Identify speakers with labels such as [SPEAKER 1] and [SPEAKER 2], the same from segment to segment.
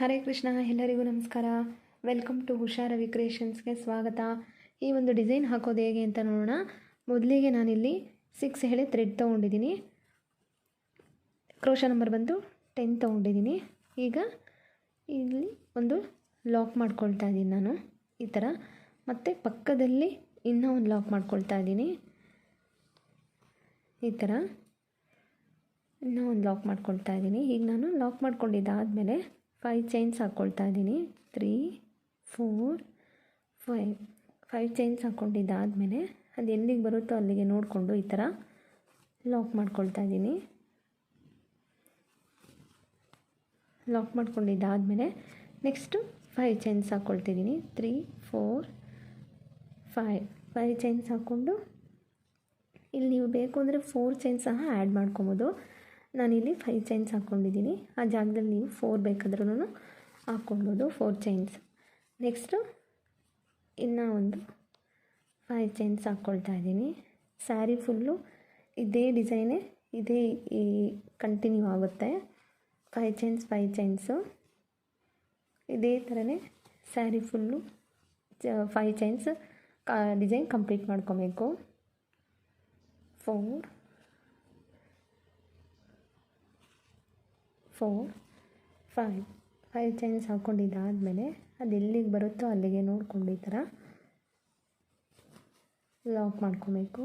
[SPEAKER 1] ಹರೇ ಕೃಷ್ಣ, ಎಲ್ಲರಿಗೂ ನಮಸ್ಕಾರ. Welcome to ಹುಷಾರ ವಿಕ್ರಿಯೇಷನ್ಸ್ಗೆ ಸ್ವಾಗತ. ಈ ಒಂದು ಡಿಸೈನ್ ಹಾಕೋದು ಹೇಗೆ ಅಂತ ನೋಡೋಣ. ಮೊದಲಿಗೆ ನಾನಿಲ್ಲಿ ಸಿಕ್ಸ್ ಹೇಳಿ ಥ್ರೆಡ್ ತೊಗೊಂಡಿದ್ದೀನಿ. ಕ್ರೋಶ ನಂಬರ್ ಬಂದು ಟೆನ್ ತೊಗೊಂಡಿದ್ದೀನಿ. ಈಗ ಇಲ್ಲಿ ಒಂದು ಲಾಕ್ ಮಾಡ್ಕೊಳ್ತಾ ಇದ್ದೀನಿ ನಾನು ಈ ಥರ. ಮತ್ತು ಪಕ್ಕದಲ್ಲಿ ಇನ್ನೂ ಒಂದು ಲಾಕ್ ಮಾಡ್ಕೊಳ್ತಾ ಇದ್ದೀನಿ. ಈ ಥರ ಇನ್ನೂ ಒಂದು ಲಾಕ್ ಮಾಡ್ಕೊಳ್ತಾ ಇದ್ದೀನಿ. ಈಗ ನಾನು ಲಾಕ್ ಮಾಡ್ಕೊಂಡಿದ್ದಾದಮೇಲೆ ಫೈವ್ ಚೈನ್ಸ್ ಹಾಕ್ಕೊಳ್ತಾ ಇದ್ದೀನಿ. Three four five five chains ಹಾಕ್ಕೊಂಡಿದ್ದಾದಮೇಲೆ ಅದು ಎಲ್ಲಿಗೆ ಬರುತ್ತೋ ಅಲ್ಲಿಗೆ ನೋಡಿಕೊಂಡು ಈ ಥರ ಲಾಕ್ ಮಾಡ್ಕೊಳ್ತಾ ಇದ್ದೀನಿ. ಲಾಕ್ ಮಾಡ್ಕೊಂಡಿದ್ದಾದಮೇಲೆ next five chains ಹಾಕ್ಕೊಳ್ತಿದ್ದೀನಿ three four five five chains ಹಾಕ್ಕೊಂಡು ಇಲ್ಲಿ ನೀವು ಬೇಕು ಅಂದರೆ ಫೋರ್ ಚೈನ್ಸ್ ಸಹ ಆ್ಯಡ್ ಮಾಡ್ಕೊಬೋದು. ನಾನಿಲ್ಲಿ ಫೈವ್ ಚೈನ್ಸ್ ಹಾಕ್ಕೊಂಡಿದ್ದೀನಿ ಆ ಜಾಗದಲ್ಲಿ ನೀವು ಫೋರ್ ಬೇಕಾದ್ರೂ ಹಾಕ್ಕೊಳ್ಬೋದು ಫೋರ್ ಚೈನ್ಸ್ ನೆಕ್ಸ್ಟು ಇನ್ನೂ ಒಂದು ಫೈವ್ ಚೈನ್ಸ್ ಹಾಕ್ಕೊಳ್ತಾ ಇದ್ದೀನಿ. ಸ್ಯಾರಿ ಫುಲ್ಲು ಇದೇ ಡಿಸೈನೇ ಇದೇ ಈ ಕಂಟಿನ್ಯೂ ಆಗುತ್ತೆ. ಫೈವ್ ಚೈನ್ಸ್ ಫೈವ್ ಚೈನ್ಸು ಇದೇ ಥರನೇ sari full five chains design complete ಮಾಡ್ಕೊಬೇಕು. Four four five five chains ಹಾಕ್ಕೊಂಡಿದ್ದಾದಮೇಲೆ ಅದು ಎಲ್ಲಿಗೆ ಬರುತ್ತೋ ಅಲ್ಲಿಗೆ ನೋಡಿಕೊಂಡು ಈ ಥರ ಲಾಕ್ ಮಾಡ್ಕೋಬೇಕು.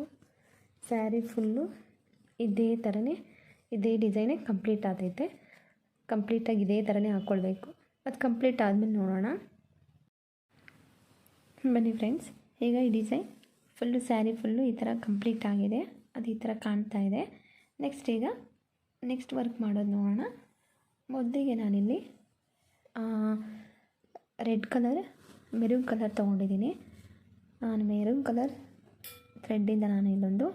[SPEAKER 1] ಸ್ಯಾರಿ ಫುಲ್ಲು ಇದೇ ಥರನೇ, ಇದೇ ಡಿಸೈನೇ ಕಂಪ್ಲೀಟ್ ಆಗ್ತೈತೆ ಕಂಪ್ಲೀಟಾಗಿ ಇದೇ ಥರನೇ ಹಾಕ್ಕೊಳ್ಬೇಕು ಅದು ಕಂಪ್ಲೀಟ್ ಆದಮೇಲೆ ನೋಡೋಣ. ಬನ್ನಿ ಫ್ರೆಂಡ್ಸ್ ಈಗ ಈ ಡಿಸೈನ್ ಫುಲ್ಲು ಸ್ಯಾರಿ ಫುಲ್ಲು ಈ ಥರ ಕಂಪ್ಲೀಟ್ ಆಗಿದೆ. ಅದು ಈ ಥರ ಕಾಣ್ತಾ ಇದೆ. ನೆಕ್ಸ್ಟ್ ಈಗ ನೆಕ್ಸ್ಟ್ ವರ್ಕ್ ಮಾಡೋದು ನೋಡೋಣ. ಮೊದಲಿಗೆ ನಾನಿಲ್ಲಿ ರೆಡ್ ಕಲರ್, ಮೆರೂನ್ ಕಲರ್ ತೊಗೊಂಡಿದ್ದೀನಿ. ನಾನು ಮೆರೂನ್ ಕಲರ್ ಥ್ರೆಡ್ಡಿಂದ ನಾನು ಇಲ್ಲೊಂದು,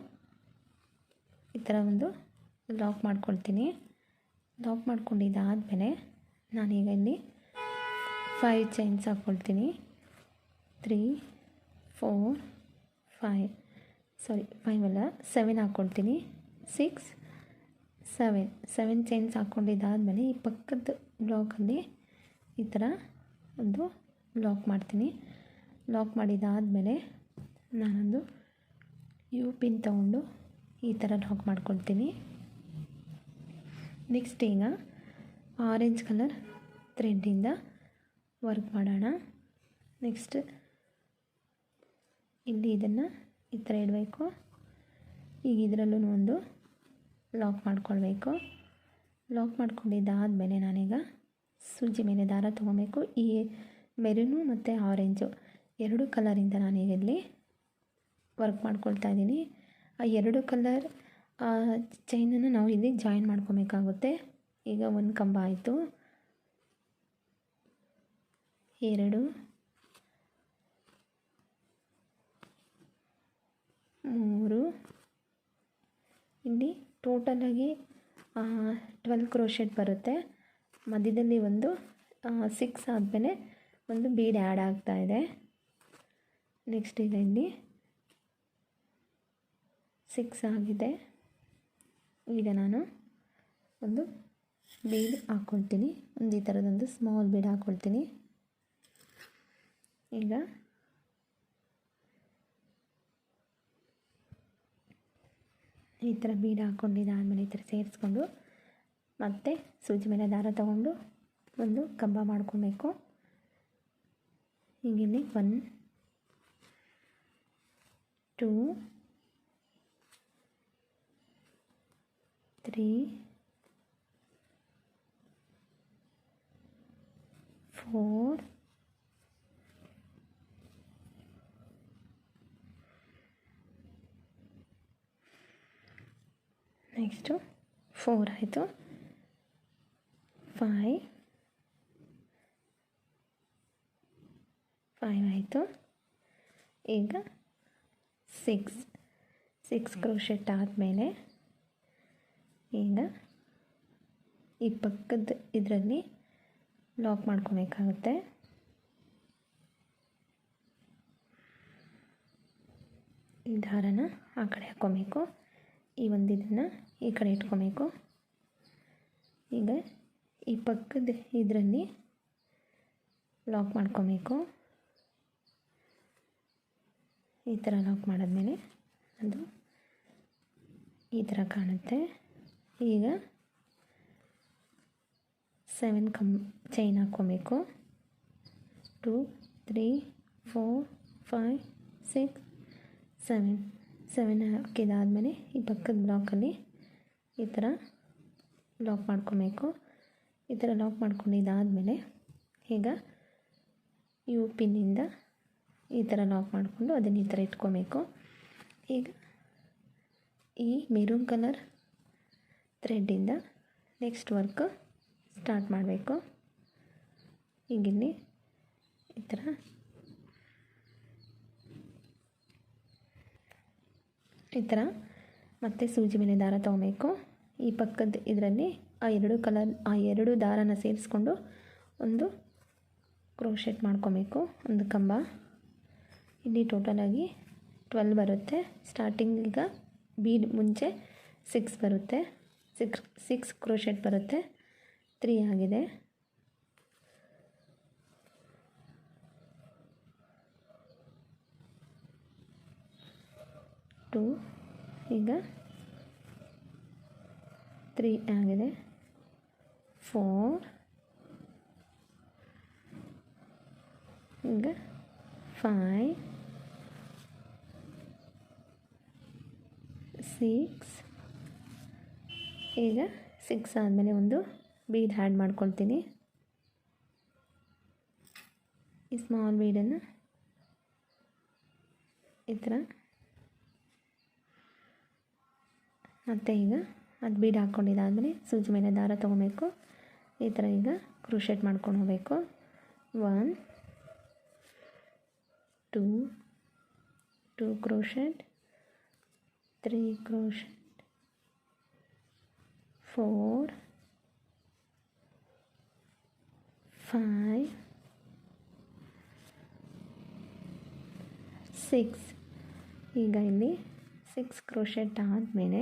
[SPEAKER 1] ಈ ಥರ ಒಂದು ಲಾಕ್ ಮಾಡ್ಕೊಳ್ತೀನಿ. ಲಾಕ್ ಮಾಡ್ಕೊಂಡಿದ್ದಾದಮೇಲೆ ನಾನೀಗ ಇಲ್ಲಿ ಫೈವ್ ಚೈನ್ಸ್ ಹಾಕ್ಕೊಳ್ತೀನಿ three four five sorry five ಅಲ್ಲ ಸೆವೆನ್ ಹಾಕ್ಕೊಳ್ತೀನಿ ಸಿಕ್ಸ್ ಸೆವೆನ್ ಸೆವೆನ್ ಚೈನ್ಸ್ ಹಾಕ್ಕೊಂಡಿದ್ದಾದಮೇಲೆ ಈ ಪಕ್ಕದ ಬ್ಲಾಕಲ್ಲಿ ಈ ಥರ ಒಂದು ಲಾಕ್ ಮಾಡ್ತೀನಿ. ಲಾಕ್ ಮಾಡಿದ್ದಾದಮೇಲೆ ನಾನೊಂದು ಯು ಪಿನ್ ತಗೊಂಡು ಈ ಥರ ಲಾಕ್ ಮಾಡ್ಕೊಳ್ತೀನಿ. ನೆಕ್ಸ್ಟ್ ಈಗ ಆರೆಂಜ್ ಕಲರ್ ಥ್ರೆಡ್ಡಿಂದ ವರ್ಕ್ ಮಾಡೋಣ. ನೆಕ್ಸ್ಟ್ ಇಲ್ಲಿ ಇದನ್ನು ಈ ಥರ ಇಡಬೇಕು ಈಗ ಇದರಲ್ಲೂ ಒಂದು ಲಾಕ್ ಮಾಡ್ಕೊಳ್ಬೇಕು. ಲಾಕ್ ಮಾಡ್ಕೊಂಡಿದ್ದಾದಮೇಲೆ ನಾನೀಗ ಸೂಜಿ ಮೇಲೆ ದಾರ ತೊಗೊಬೇಕು. ಈ ಮೆರೂನು ಮತ್ತು ಆರೆಂಜು ಎರಡು ಕಲರಿಂದ ನಾನೀಗ ಇಲ್ಲಿ ವರ್ಕ್ ಮಾಡ್ಕೊಳ್ತಾ ಇದ್ದೀನಿ. ಆ ಎರಡು ಕಲರ್ ಚೈನನ್ನು ನಾವು ಇಲ್ಲಿ ಜಾಯಿನ್ ಮಾಡ್ಕೊಬೇಕಾಗುತ್ತೆ. ಈಗ ಒಂದು ಕಂಬ ಆಯಿತು. ಎರಡು, ಮೂರು, ಇಲ್ಲಿ ಟೋಟಲಾಗಿ ಟ್ವೆಲ್ ಕ್ರೋಶೆಟ್ ಬರುತ್ತೆ. ಮಧ್ಯದಲ್ಲಿ ಒಂದು ಸಿಕ್ಸ್ ಆದಮೇಲೆ ಒಂದು ಬೀಡ್ ಆ್ಯಡ್ ಆಗ್ತಾ ಇದೆ. ನೆಕ್ಸ್ಟ್ ಈಗ ಇಲ್ಲಿ ಸಿಕ್ಸ್ ಆಗಿದೆ. ಈಗ ನಾನು ಒಂದು ಬೀಡ್ ಹಾಕ್ಕೊಳ್ತೀನಿ ಒಂದು ಈ ಥರದೊಂದು ಸ್ಮಾಲ್ ಬೀಡ್ ಹಾಕ್ಕೊಳ್ತೀನಿ ಈಗ ಈ ಥರ ಬೀಡ ಹಾಕ್ಕೊಂಡಿದ್ದಾದಮೇಲೆ ಈ ಥರ ಸೇರಿಸ್ಕೊಂಡು ಮತ್ತು ಸೂಜಿ ಮೇಲೆ ದಾರ ತಗೊಂಡು ಒಂದು ಕಂಬ ಮಾಡ್ಕೊಬೇಕು. ಹೀಗಿಲ್ಲಿ one two three four next four ಆಯಿತು ಫೈ ಫೈವ್ ಆಯಿತು ಈಗ ಸಿಕ್ಸ್ ಸಿಕ್ಸ್ ಕ್ರೋಶೆಟ್ ಆದಮೇಲೆ ಈಗ ಈ ಪಕ್ಕದ ಇದರಲ್ಲಿ ಲಾಕ್ ಮಾಡ್ಕೋಬೇಕಾಗುತ್ತೆ. ಈ ದಾರನ ಆ ಕಡೆ ಹಾಕ್ಕೊಬೇಕು ಈ ಒಂದು ಇದನ್ನು ಈ ಕಡೆ ಇಟ್ಕೊಬೇಕು. ಈಗ ಈ ಪಕ್ಕದ ಇದರಲ್ಲಿ ಲಾಕ್ ಮಾಡ್ಕೊಬೇಕು. ಈ ಥರ ಲಾಕ್ ಮಾಡಿದ್ಮೇಲೆ ಅದು ಈ ಥರ ಕಾಣುತ್ತೆ. ಈಗ ಸೆವೆನ್ ಕಮ್ chain ಹಾಕ್ಕೊಬೇಕು two three four five six seven seven ಹಾಕಿದಾದಮೇಲೆ ಈ ಪಕ್ಕದ ಬ್ಲಾಕಲ್ಲಿ ಈ ಥರ ಲಾಕ್ ಮಾಡ್ಕೊಬೇಕು. ಈ ಥರ ಲಾಕ್ ಮಾಡ್ಕೊಂಡಿದ್ದಾದಮೇಲೆ ಈಗ ಯು ಪಿನ್ನಿಂದ ಈ ಥರ ಲಾಕ್ ಮಾಡಿಕೊಂಡು ಅದನ್ನು ಈ ಥರ ಇಟ್ಕೊಬೇಕು. ಈಗ ಈ ಮೆರೂನ್ ಕಲರ್ ಥ್ರೆಡ್ಡಿಂದ ನೆಕ್ಸ್ಟ್ ವರ್ಕ್ ಸ್ಟಾರ್ಟ್ ಮಾಡಬೇಕು. ಈಗಿಲ್ಲಿ ಈ ಥರ ಈ ಥರ ಮತ್ತೆ ಸೂಜಿ ಮೇಲೆ ದಾರ ತೊಗೋಬೇಕು. ಈ ಪಕ್ಕದ ಇದರಲ್ಲಿ ಆ ಎರಡು ಕಲರ್, ಆ ಎರಡು ದಾರನ ಸೇರಿಸ್ಕೊಂಡು ಒಂದು ಕ್ರೋಶೆಟ್ ಮಾಡ್ಕೊಬೇಕು, ಒಂದು ಕಂಬ. ಇಲ್ಲಿ ಟೋಟಲಾಗಿ ಟ್ವೆಲ್ ಬರುತ್ತೆ. ಸ್ಟಾರ್ಟಿಂಗ್ ಈಗ ಬೀಡ್ ಮುಂಚೆ ಸಿಕ್ಸ್ ಬರುತ್ತೆ. ಸಿಕ್ಸ್ ಸಿಕ್ಸ್ ಕ್ರೋಶೆಟ್ ಬರುತ್ತೆ. ತ್ರೀ ಆಗಿದೆ. ಟು. ಈಗ ತ್ರೀ ಆಗಿದೆ. ಫೋರ್. ಈಗ ಫೈವ್. ಸಿಕ್ಸ್. ಈಗ ಸಿಕ್ಸ್ ಆದಮೇಲೆ ಒಂದು ಬೀಡ್ ಹ್ಯಾಡ್ ಮಾಡ್ಕೊಳ್ತೀನಿ. ಈ ಸ್ಮಾಲ್ ಬೀಡನ್ನು ಈ ಥರ ಮತ್ತು ಈಗ ಅದು ಬೀಡ್ ಹಾಕ್ಕೊಂಡಿದ್ದಾದಮೇಲೆ ಸೂಜಿ ಮೇಲೆ ದಾರ ತೊಗೊಬೇಕು. ಈ ಥರ ಈಗ ಕ್ರೂಶೆಟ್ ಮಾಡ್ಕೊಂಡು ಹೋಗಬೇಕು. One two two crochet three crochet four five six ಈಗ ಇಲ್ಲಿ ಸಿಕ್ಸ್ ಕ್ರೋಶೆಟ್ ಆದಮೇಲೆ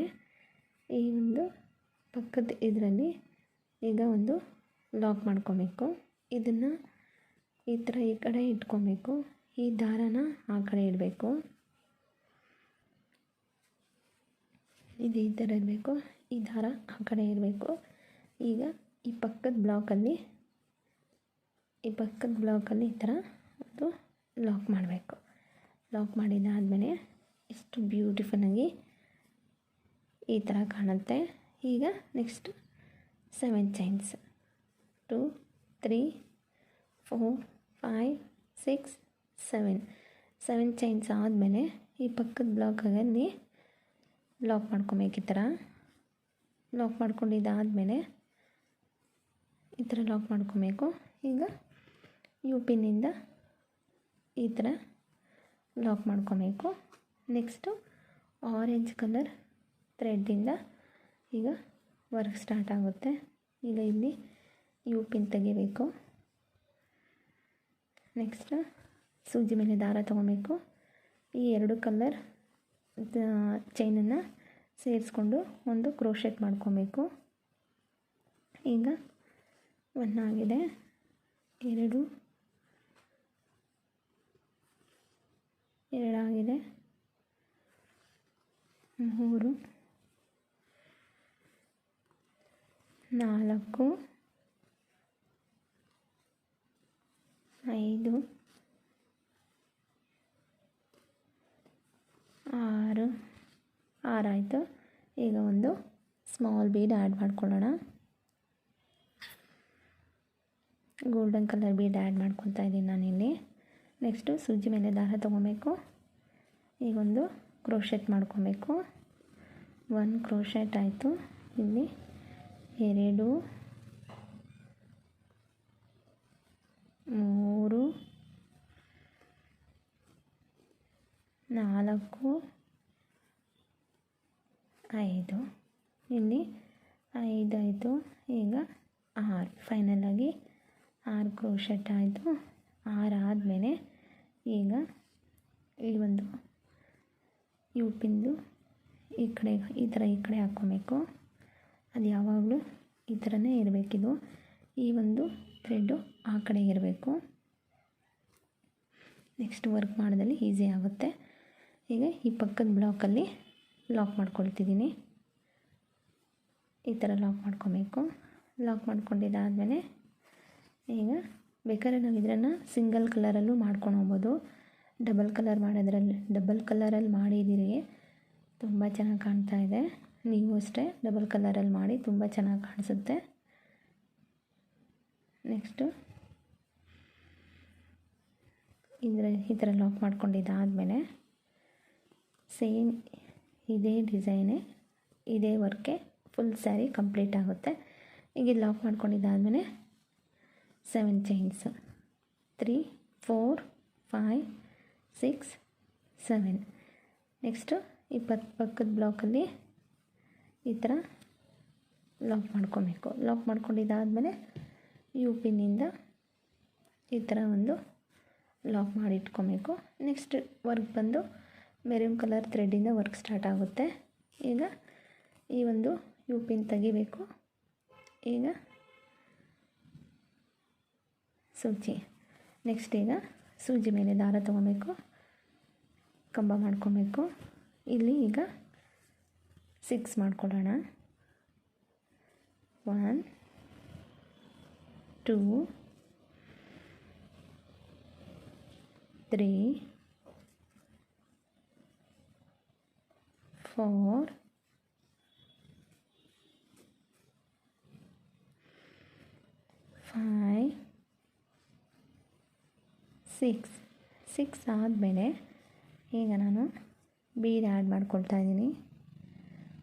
[SPEAKER 1] ಈ ಒಂದು ಪಕ್ಕದ ಇದರಲ್ಲಿ ಈಗ ಒಂದು ಲಾಕ್ ಮಾಡ್ಕೊಬೇಕು. ಇದನ್ನು ಈ ಥರ ಈ ಕಡೆ ಇಟ್ಕೊಬೇಕು. ಈ ದಾರನ ಆ ಕಡೆ ಇಡಬೇಕು. ಇದು ಈ ಥರ ಇರಬೇಕು ಈ ದಾರ ಆ ಕಡೆ ಇರಬೇಕು ಈಗ ಈ ಪಕ್ಕದ ಬ್ಲಾಕಲ್ಲಿ ಈ ಪಕ್ಕದ ಬ್ಲಾಕಲ್ಲಿ ಈ ಥರ ಒಂದು ಲಾಕ್ ಮಾಡಬೇಕು. ಲಾಕ್ ಮಾಡಿದ್ದಾದಮೇಲೆ ಎಷ್ಟು ಬ್ಯೂಟಿಫುಲ್ಲಾಗಿ ಈ ಥರ ಕಾಣುತ್ತೆ. ಈಗ next seven chains two three four five six seven seven chains ಆದಮೇಲೆ ಈ ಪಕ್ಕದ ಬ್ಲಾಕಲ್ಲಿ ಬ್ಲಾಕ್ ಮಾಡ್ಕೊಬೇಕು ಈ ಥರ. ಲಾಕ್ ಮಾಡ್ಕೊಂಡಿದ್ದಾದಮೇಲೆ ಈ ಥರ ಲಾಕ್ ಮಾಡ್ಕೊಬೇಕು. ಈಗ ಯು ಪಿನ್ನಿಂದ ಈ ಥರ ಲಾಕ್ ಮಾಡ್ಕೊಬೇಕು. ನೆಕ್ಸ್ಟು ಆರೆಂಜ್ ಕಲರ್ ಥ್ರೆಡ್ಡಿಂದ ಈಗ ವರ್ಕ್ ಸ್ಟಾರ್ಟ್ ಆಗುತ್ತೆ. ಈಗ ಇಲ್ಲಿ ಯು ಪಿನ್ ತೆಗಿಬೇಕು. ನೆಕ್ಸ್ಟ್ ಸೂಜಿ ಮೇಲೆ ದಾರ ತೊಗೊಬೇಕು. ಈ ಎರಡು ಕಲ್ಲರ್ ಚೈನನ್ನು ಸೇರಿಸ್ಕೊಂಡು ಒಂದು ಕ್ರೋಶೆಟ್ ಮಾಡ್ಕೊಬೇಕು. ಈಗ ಒಂದಾಗಿದೆ ಎರಡು ಎರಡಾಗಿದೆ ಮೂರು ನಾಲ್ಕು, ಐದು, ಆರು ಆರಾಯಿತು ಈಗ ಒಂದು ಸ್ಮಾಲ್ ಬೀಡ್ ಆ್ಯಡ್ ಮಾಡ್ಕೊಳ್ಳೋಣ. ಗೋಲ್ಡನ್ ಕಲರ್ ಬೀಡ್ ಆ್ಯಡ್ ಮಾಡ್ಕೊತಾ ಇದ್ದೀನಿ ನಾನಿಲ್ಲಿ. ನೆಕ್ಸ್ಟು ಸೂಜಿ ಮೇಲೆ ದಾರ ತೊಗೊಬೇಕು. ಈಗೊಂದು ಕ್ರೋಶೆಟ್ ಮಾಡ್ಕೊಬೇಕು. ಒಂದು ಕ್ರೋಶೆಟ್ ಆಯಿತು. ಇಲ್ಲಿ ಎರಡು, ಮೂರು, ನಾಲ್ಕು, ಐದು. ಇಲ್ಲಿ ಐದಾಯಿತು ಈಗ ಆರು. ಫೈನಲಾಗಿ ಆರು ಕ್ರೋಶೆಟ್ ಆಯಿತು. ಆರು ಆದಮೇಲೆ ಈಗ ಈ ಒಂದು ಯು ಪಿಂದು ಈ ಕಡೆ, ಈ ಥರ ಈ ಕಡೆ ಹಾಕ್ಕೊಬೇಕು. ಅದು ಯಾವಾಗಲೂ ಈ ಥರನೇ ಇರಬೇಕಿದು. ಈ ಒಂದು ಥ್ರೆಡ್ಡು ಆ ಕಡೆ ಇರಬೇಕು. ನೆಕ್ಸ್ಟ್ ವರ್ಕ್ ಮಾಡೋದಲ್ಲಿ ಈಸಿ ಆಗುತ್ತೆ. ಈಗ ಈ ಪಕ್ಕದ ಬ್ಲಾಕಲ್ಲಿ ಲಾಕ್ ಮಾಡ್ಕೊಳ್ತಿದ್ದೀನಿ. ಈ ಥರ ಲಾಕ್ ಮಾಡ್ಕೋಬೇಕು. ಲಾಕ್ ಮಾಡ್ಕೊಂಡಿದ್ದಾದಮೇಲೆ ಈಗ ಬೇಕಾದ್ರೆ ನಾವು ಇದನ್ನು ಸಿಂಗಲ್ ಕಲರಲ್ಲೂ ಮಾಡ್ಕೊಂಡು ಹೋಗ್ಬೋದು. ಡಬಲ್ ಕಲರ್ ಮಾಡೋದ್ರಲ್ಲಿ ಡಬಲ್ ಕಲರಲ್ಲಿ ಮಾಡಿದ್ದೀರಿ. ತುಂಬ ಚೆನ್ನಾಗಿ ಕಾಣ್ತಾ ಇದೆ. ನೀವು ಅಷ್ಟೇ ಡಬಲ್ ಕಲರಲ್ಲಿ ಮಾಡಿ ತುಂಬ ಚೆನ್ನಾಗಿ ಕಾಣಿಸುತ್ತೆ. ನೆಕ್ಸ್ಟು. ಇದರ ಈ ಥರ ಲಾಕ್ ಮಾಡ್ಕೊಂಡಿದ್ದಾದಮೇಲೆ ಸೇಮ್ ಇದೇ ಡಿಸೈನೇ, ಇದೇ ವರ್ಕೆ ಫುಲ್ ಸ್ಯಾರಿ ಕಂಪ್ಲೀಟ್ ಆಗುತ್ತೆ. ಈಗ ಇದು lock ಮಾಡ್ಕೊಂಡಿದ್ದಾದಮೇಲೆ seven chains. Three, four, five, six, seven. Next ಈ ಪಕ್ಕದ ಬ್ಲಾಕಲ್ಲಿ ಈ ಥರ ಲಾಕ್ ಮಾಡ್ಕೊಬೇಕು. ಲಾಕ್ ಮಾಡ್ಕೊಂಡಿದ್ದಾದಮೇಲೆ ಯು ಪಿನ್ನಿಂದ ಈ ಥರ ಒಂದು ಲಾಕ್ ಮಾಡಿ ಇಟ್ಕೊಬೇಕು ನೆಕ್ಸ್ಟ್ ವರ್ಕ್ ಬಂದು ಮೆರೂನ್ ಕಲರ್ ಥ್ರೆಡ್ಡಿಂದ ವರ್ಕ್ ಸ್ಟಾರ್ಟ್ ಆಗುತ್ತೆ. ಈಗ ಈ ಒಂದು ಯು ಪಿನ್ ತೆಗಿಬೇಕು. ಈಗ ಸೂಜಿ. ನೆಕ್ಸ್ಟ್ ಈಗ ಸೂಜಿ ಮೇಲೆ ದಾರ ತೊಗೊಬೇಕು. ಕಂಬ ಮಾಡ್ಕೊಬೇಕು. ಇಲ್ಲಿ ಈಗ ಸಿಕ್ಸ್ ಮಾಡ್ಕೊಳ್ಳೋಣ. One, two, three, four, five, six. Six ಆದಮೇಲೆ ಈಗ ನಾನು ಬೀಡ್ ಆ್ಯಡ್ ಮಾಡ್ಕೊಳ್ತಾ ಇದ್ದೀನಿ.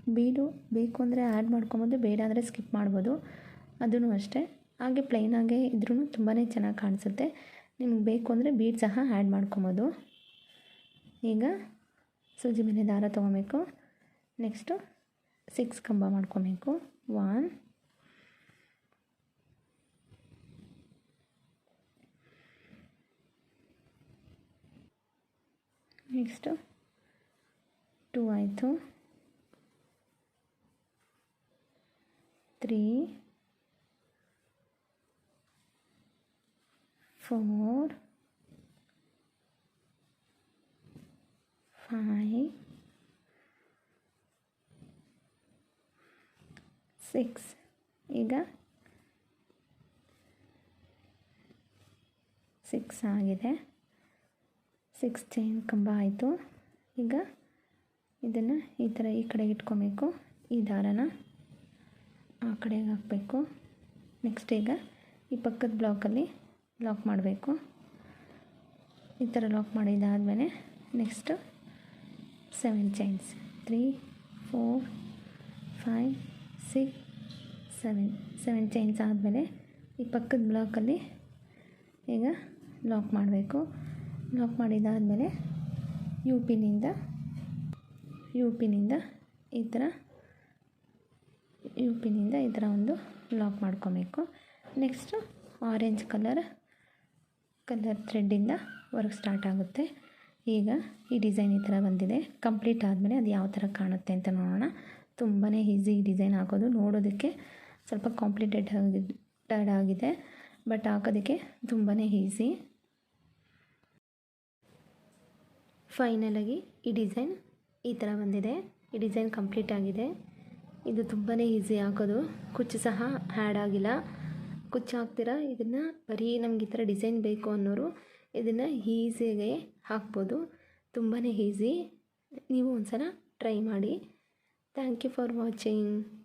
[SPEAKER 1] ಬೀಡು ಬೇಕು ಅಂದರೆ ಆ್ಯಡ್ ಮಾಡ್ಕೊಬೋದು ಬೇಡ ಅಂದರೆ ಸ್ಕಿಪ್ ಮಾಡ್ಬೋದು. ಅದೂ ಅಷ್ಟೇ. ಹಾಗೆ ಪ್ಲೈನಾಗೆ ಇದ್ರೂ ತುಂಬಾ ಚೆನ್ನಾಗಿ ಕಾಣಿಸುತ್ತೆ. ನಿಮ್ಗೆ ಬೇಕು ಅಂದರೆ ಬೀಡ್ ಸಹ ಆ್ಯಡ್ ಮಾಡ್ಕೊಬೋದು. ಈಗ ಸೂಜಿ ಮೇಲೆ ದಾರ ತೊಗೊಬೇಕು. ನೆಕ್ಸ್ಟು ಸಿಕ್ಸ್ ಕಂಬ ಮಾಡ್ಕೊಬೇಕು. ಒನ್ ನೆಕ್ಸ್ಟು ಟೂ ಆಯಿತು. ತ್ರೀ ಫೋರ್ ಫೈವ್ ಸಿಕ್ಸ್ ಈಗ ಸಿಕ್ಸ್ ಆಗಿದೆ. ಸಿಕ್ಸ್ ಚೈನ್ ಕಂಬ ಆಯಿತು. ಈಗ ಇದನ್ನು ಈ ಥರ ಈ ಕಡೆಗೆ ಇಟ್ಕೊಬೇಕು. ಈ ದಾರನ. ಆ ಕಡೆಗೆ ಹಾಕಬೇಕು. ನೆಕ್ಸ್ಟ್ ಈಗ ಈ ಪಕ್ಕದ ಬ್ಲಾಕಲ್ಲಿ ಲಾಕ್ ಮಾಡಬೇಕು. ಈ ಥರ lock ಮಾಡಿದ್ದಾದಮೇಲೆ next seven chains three four five six seven seven chains ಆದಮೇಲೆ ಈ ಪಕ್ಕದ ಬ್ಲಾಕಲ್ಲಿ ಈಗ ಲಾಕ್ ಮಾಡಬೇಕು. ಲಾಕ್ ಮಾಡಿದ್ದಾದಮೇಲೆ ಯು ಪಿನಿಂದ ಯು ಪಿನಿಂದ ಈ ಥರ ಯು ಪಿನಿಂದ ಈ ಥರ ಒಂದು ಲಾಕ್ ಮಾಡ್ಕೋಬೇಕು. ನೆಕ್ಸ್ಟು ಆರೆಂಜ್ ಕಲರ್ ಕಲರ್ ಥ್ರೆಡ್ಡಿಂದ ವರ್ಕ್ ಸ್ಟಾರ್ಟ್ ಆಗುತ್ತೆ. ಈಗ ಈ ಡಿಸೈನ್ ಈ ಥರ ಬಂದಿದೆ. ಕಂಪ್ಲೀಟ್ ಆದಮೇಲೆ ಅದು ಯಾವ ಥರ ಕಾಣುತ್ತೆ ಅಂತ ನೋಡೋಣ. ತುಂಬಾ ಈಸಿ ಡಿಸೈನ್ ಹಾಕೋದು ನೋಡೋದಕ್ಕೆ ಸ್ವಲ್ಪ ಕಾಂಪ್ಲಿಕೇಟ್ ಆಗಿ ಆಗಿದೆ. ಬಟ್ ಹಾಕೋದಕ್ಕೆ ತುಂಬಾ ಈಸಿ ಫೈನಲಾಗಿ ಈ ಡಿಸೈನ್ ಈ ಥರ ಬಂದಿದೆ. ಈ ಡಿಸೈನ್ ಕಂಪ್ಲೀಟ್ ಆಗಿದೆ. ಇದು ತುಂಬಾ ಈಸಿ ಹಾಕೋದು ಕುಚ್ಚು ಸಹ ಹ್ಯಾಡ್ ಆಗಿಲ್ಲ. ಕುಚ್ಚು ಹಾಕ್ತೀರಾ? ಇದನ್ನು ಬರೀ ನಮ್ಗೆ ಈ ಥರ ಡಿಸೈನ್ ಬೇಕು ಅನ್ನೋರು ಇದನ್ನು ಈಸಿಯಾಗಿ ಹಾಕ್ಬೋದು. ತುಂಬಾ ಈಸಿ ನೀವು ಒಂದು ಸಲ ಟ್ರೈ ಮಾಡಿ. Thank you for watching